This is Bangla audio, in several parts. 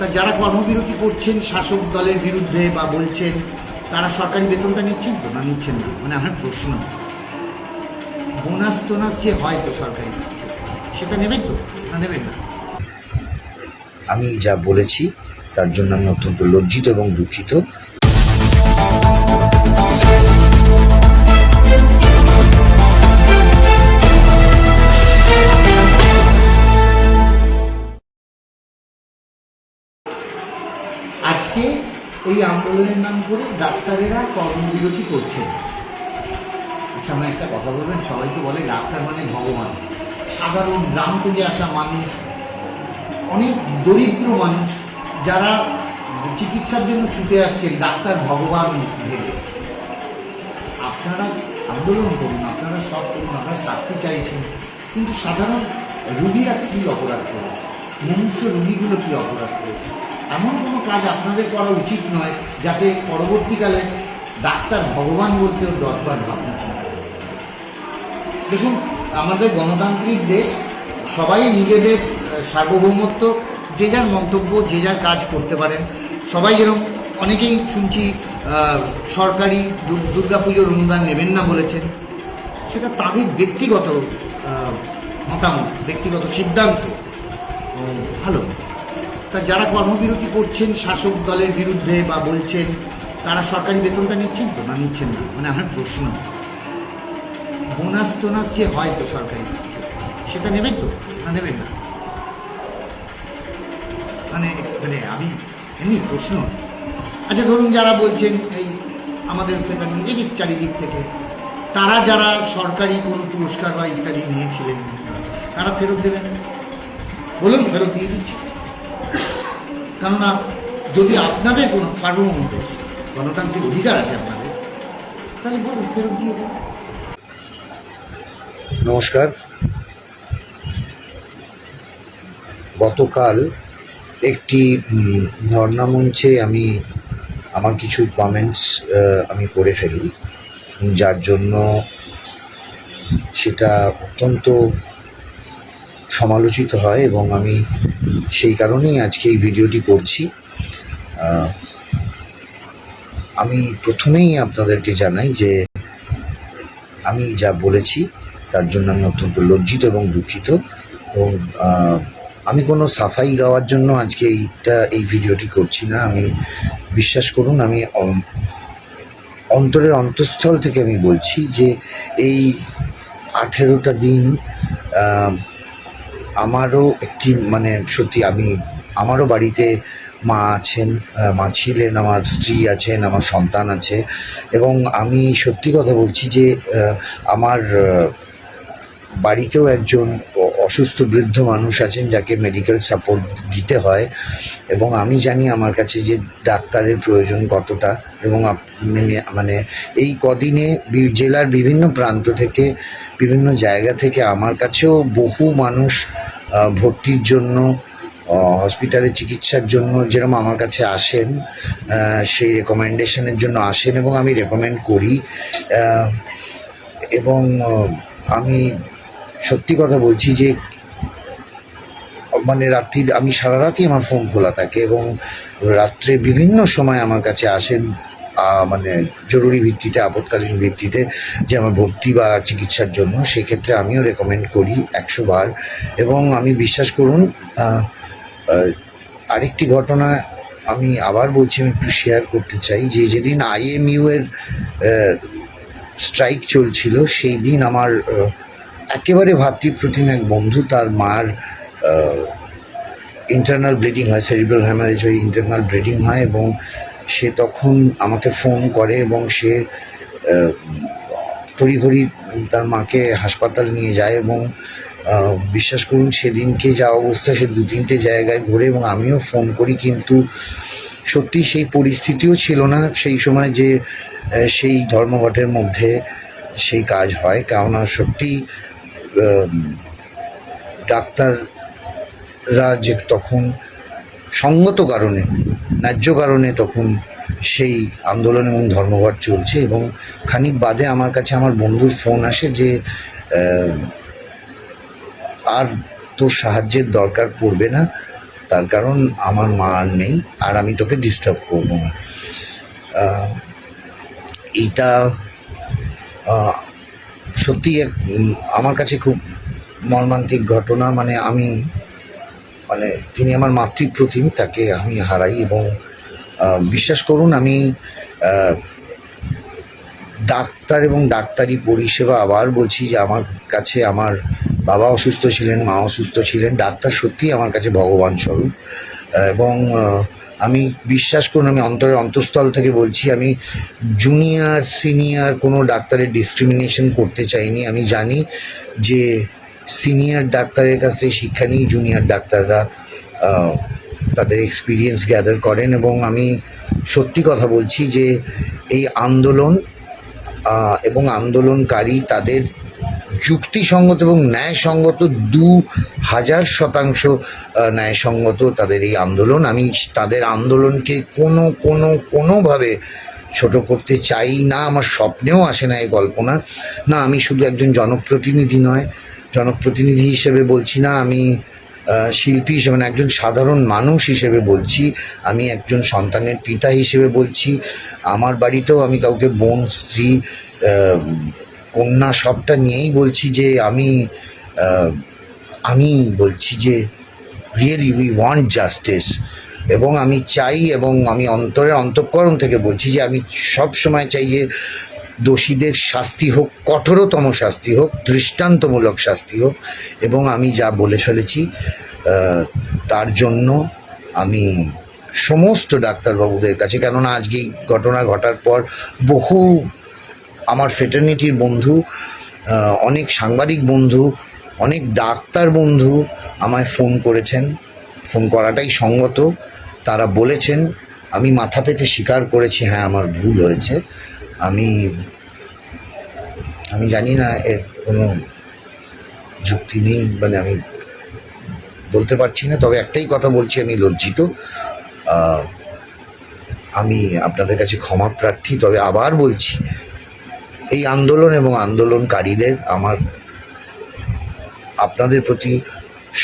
তা যারা কর্মবিরতি করছেন, শাসক দলের বিরুদ্ধে বা বলছেন, তারা সরকারি বেতনটা নিচ্ছেন তো না নিচ্ছেন না? মানে আমার প্রশ্ন। বোনাস টোনাস যে হয় তো সরকারি, সেটা নেবেন তো? না নেবেন না? আমি যা বলেছি, তার জন্য আমি অত্যন্ত লজ্জিত এবং দুঃখিত। এই আন্দোলনের নাম করে ডাক্তারেরা কর্মবিরতি করছেন আচ্ছা আমার একটা কথা বলবেন? সবাই তো বলে ডাক্তার মানে ভগবান। সাধারণ গ্রাম থেকে আসা মানুষ, অনেক দরিদ্র মানুষ, যারা চিকিৎসার জন্য ছুটে আসছেন, ডাক্তার ভগবান ভেবে। আপনারা আন্দোলন করুন, আপনারা সব করুন, আপনারা শাস্তি চাইছেন। কিন্তু সাধারণ রুগীরা কী অপরাধ করেছে? মনুষ্য রুগীগুলো কী অপরাধ করেছে? এমন কোনো কাজ আপনাদের করা উচিত নয় যাতে পরবর্তীকালে ডাক্তার ভগবান বলতেও দশবার ভাবনা চিন্তা দেখুন, আমাদের গণতান্ত্রিক দেশ, সবাই নিজেদের সার্বভৌমত্ব, যে যার মন্তব্য, যে যার কাজ করতে পারেন। সবাই যেরকম, অনেকেই শুনছি সরকারি দুর- দুর্গাপুজোর অনুদান নেবেন না বলেছেন। সেটা তাদের ব্যক্তিগত মতামত, ব্যক্তিগত সিদ্ধান্ত। ভালো। তা যারা কর্মবিরতি করছেন, শাসক দলের বিরুদ্ধে বা বলছেন, তারা সরকারি বেতনটা নিচ্ছেন তো না নিচ্ছেন না? মানে আমার প্রশ্ন। বোনাস টোনাস যে হয় তো সরকারি, সেটা নেবেন তো? না নেবেন না? মানে মানে আমি এমনি প্রশ্ন। আচ্ছা ধরুন যারা বলছেন এই আমাদের সেটা নিজেদের চারিদিক থেকে, তারা যারা সরকারি কোনো পুরস্কার বা ইত্যাদি নিয়েছিলেন, তারা ফেরত দেবেন? বলুন, ফেরত দিয়ে দিচ্ছি। কেননা যদি আপনাদের কোনো সার্বভৌম দেশ গণতান্ত্রিক অধিকার আছে আপনাদের, তাহলে বলুন, ফেরত দিয়ে দেবেন নমস্কার। গতকাল একটি ধর্ণা মঞ্চে আমি, আমার কিছু কমেন্টস আমি করে ফেলি, যার জন্য সেটা অত্যন্ত সমালোচিত হয় এবং আমি সেই কারণেই আজকে এই ভিডিওটি করছি। আমি প্রথমেই আপনাদেরকে জানাই যে আমি যা বলেছি তার জন্য আমি অত্যন্ত লজ্জিত এবং দুঃখিত এবং আমি কোনো সাফাই গাওয়ার জন্য আজকে এইটা, এই ভিডিওটি করছি না। আমি বিশ্বাস করুন, আমি অন্তরের অন্তঃস্থল থেকে আমি বলছি যে এই আঠেরোটা দিন আমারও একটি মানে সত্যি আমি, আমারও বাড়িতে মা আছেন মা ছিলেন, আমার স্ত্রী আছেন, আমার সন্তান আছে এবং আমি সত্যি কথা বলছি যে আমার বাড়িতেও একজন অসুস্থ বৃদ্ধ মানুষ আছেন যাকে মেডিকেল সাপোর্ট দিতে হয়। এবং আমি জানি আমার কাছে যে ডাক্তারের প্রয়োজন কতটা এবং আপনি মানে এই কদিনে জেলার বিভিন্ন প্রান্ত থেকে, বিভিন্ন জায়গা থেকে আমার কাছেও বহু মানুষ ভর্তির জন্য হসপিটালে চিকিৎসার জন্য যেরকম আমার কাছে আসেন সেই রেকমেন্ডেশনের জন্য আসেন এবং আমি রেকমেন্ড করি। এবং আমি সত্যি কথা বলছি যে মানে রাত্রি, আমি সারা রাতই আমার ফোন খোলা থাকে এবং রাত্রে বিভিন্ন সময় আমার কাছে আসেন মানে জরুরি ভিত্তিতে, আপৎকালীন ভিত্তিতে যে আমার ভর্তি বা চিকিৎসার জন্য, সেক্ষেত্রে আমিও রেকমেন্ড করি একশো বার। এবং আমি বিশ্বাস করুন আরেকটি ঘটনা আমি আবার বলছি, আমি একটু শেয়ার করতে চাই। যে যেদিন আইএমইউ এর স্ট্রাইক চলছিল, সেই দিন আমার একেবারে ভাতৃপ্রতিম এক বন্ধু, তার মার ইন্টারনাল ব্লিডিং হয় সেরিব্রাল হ্যামারেজ হয়ে ইন্টারনাল ব্লিডিং হয় এবং সে তখন আমাকে ফোন করে এবং সে তড়িঘড়ি তার মাকে হাসপাতাল নিয়ে যায় এবং বিশ্বাস করুন সেদিনকে যা অবস্থা সে দু তিনটে জায়গায় ঘুরে এবং আমিও ফোন করি কিন্তু সত্যি সেই পরিস্থিতিও ছিল না। সেই সময় যে সেই ধর্মঘটের মধ্যে সেই কাজ হয়। কেননা সত্যি ডাক্তাররা যে তখন সঙ্গত কারণে, ন্যায্য কারণে তখন সেই আন্দোলন এবং ধর্মঘট চলছে এবং খানিক বাদে আমার কাছে আমার বন্ধুর ফোন আসে যে আর তোর সাহায্যের দরকার পড়বে না, তার কারণ আমার মা আর নেই, আর আমি তোকে ডিস্টার্ব করব না। এইটা সত্যি এক আমার কাছে খুব মর্মান্তিক ঘটনা মানে আমি মানে তিনি আমার মাতৃপ্রতিম, তাকে আমি হারাই এবং বিশ্বাস করুন আমি ডাক্তার এবং ডাক্তারি পরিষেবা আবার বলছি যে আমার কাছে আমার বাবা অসুস্থ ছিলেন, মা অসুস্থ ছিলেন, ডাক্তার সত্যিই আমার কাছে ভগবান স্বরূপ। এবং আমি বিশ্বাস করুন, আমি অন্তরের অন্তঃস্থল থেকে বলছি, আমি জুনিয়র সিনিয়র কোনো ডাক্তারের ডিসক্রিমিনেশন করতে চাইনি। আমি জানি যে সিনিয়র ডাক্তারের কাছে শিক্ষা নিয়ে জুনিয়র ডাক্তাররা তাদের এক্সপিরিয়েন্স গ্যাদার করেন এবং আমি সত্যি কথা বলছি যে এই আন্দোলন এবং আন্দোলনকারী তাদের যুক্তিসঙ্গত এবং ন্যায়সঙ্গত দু হাজার শতাংশ ন্যায়সঙ্গত তাদের এই আন্দোলন। আমি তাদের আন্দোলনকে কোনো কোনো, কোনোভাবে ছোট করতে চাই না। আমার স্বপ্নেও আসে না এই কল্পনা। না, আমি শুধু একজন জনপ্রতিনিধি নয়। জনপ্রতিনিধি হিসেবে বলছি না, আমি শিল্পী হিসেবে না একজন সাধারণ মানুষ হিসেবে বলছি। আমি একজন সন্তানের পিতা হিসেবে বলছি। আমার বাড়িতেও আমি কাউকে বোন, স্ত্রী কন্যা সবটা নিয়েই বলছি যে আমি আমি বলছি যে রিয়েলি উই ওয়ান্ট জাস্টিস এবং আমি চাই এবং আমি অন্তরের অন্তঃকরণ থেকে বলছি যে আমি সব সময় চাই যে দোষীদের শাস্তি হোক, কঠোরতম শাস্তি হোক, দৃষ্টান্তমূলক শাস্তি হোক এবং আমি যা বলে ফেলেছি তার জন্য আমি সমস্ত ডাক্তারবাবুদের কাছে, কেননা আজকে ঘটনা ঘটার পর বহু আমার ফেটার্নিটির বন্ধু অনেক সাংবাদিক বন্ধু, অনেক ডাক্তার বন্ধু আমায় ফোন করেছেন। ফোন করাটাই সঙ্গত। তারা বলেছেন, আমি মাথা পেতে স্বীকার করেছি। হ্যাঁ আমার ভুল হয়েছে। আমি আমি জানি না, এর কোনো যুক্তি নেই মানে আমি বলতে পারছি না। তবে একটাই কথা বলছি, আমি লজ্জিত। আমি আপনাদের কাছে ক্ষমা প্রার্থী, তবে আবার বলছি এই আন্দোলন এবং আন্দোলনকারীদের আমার আপনাদের প্রতি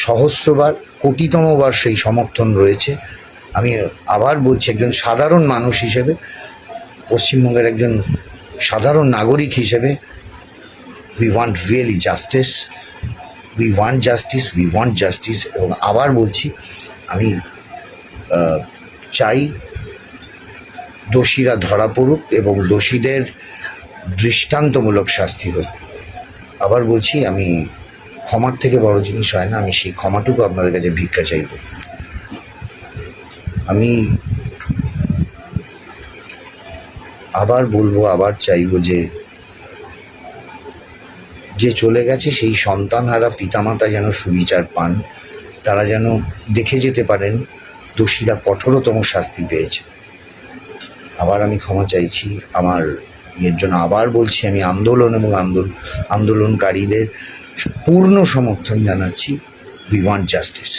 সহস্রবার, কোটিতমবার সেই সমর্থন রয়েছে। আমি আবার বলছি, একজন সাধারণ মানুষ হিসেবে, পশ্চিমবঙ্গের একজন সাধারণ নাগরিক হিসেবে we want really justice we want justice we want justice এবং আবার বলছি, আমি চাই দোষীরা ধরা পড়ুক এবং দোষীদের দৃষ্টান্তমূলক শাস্তি হোক আবার বলছি, আমি ক্ষমার থেকে বড় জিনিস হয় না, আমি সেই ক্ষমাটুকু আপনাদের কাছে ভিক্ষা চাইব। আমি আবার বলব, আবার চাইব যে যে চলে গেছে সেই সন্তানহারা পিতামাতা যেন সুবিচার পান, তারা যেন দেখে যেতে পারেন, দোষীরা কঠোরতম শাস্তি পেয়েছে। আবার আমি ক্ষমা চাইছি, আমার এর জন্য আবার বলছি আমি আন্দোলন এবং আন্দোলন আন্দোলনকারীদের পূর্ণ সমর্থন জানাচ্ছি। We want justice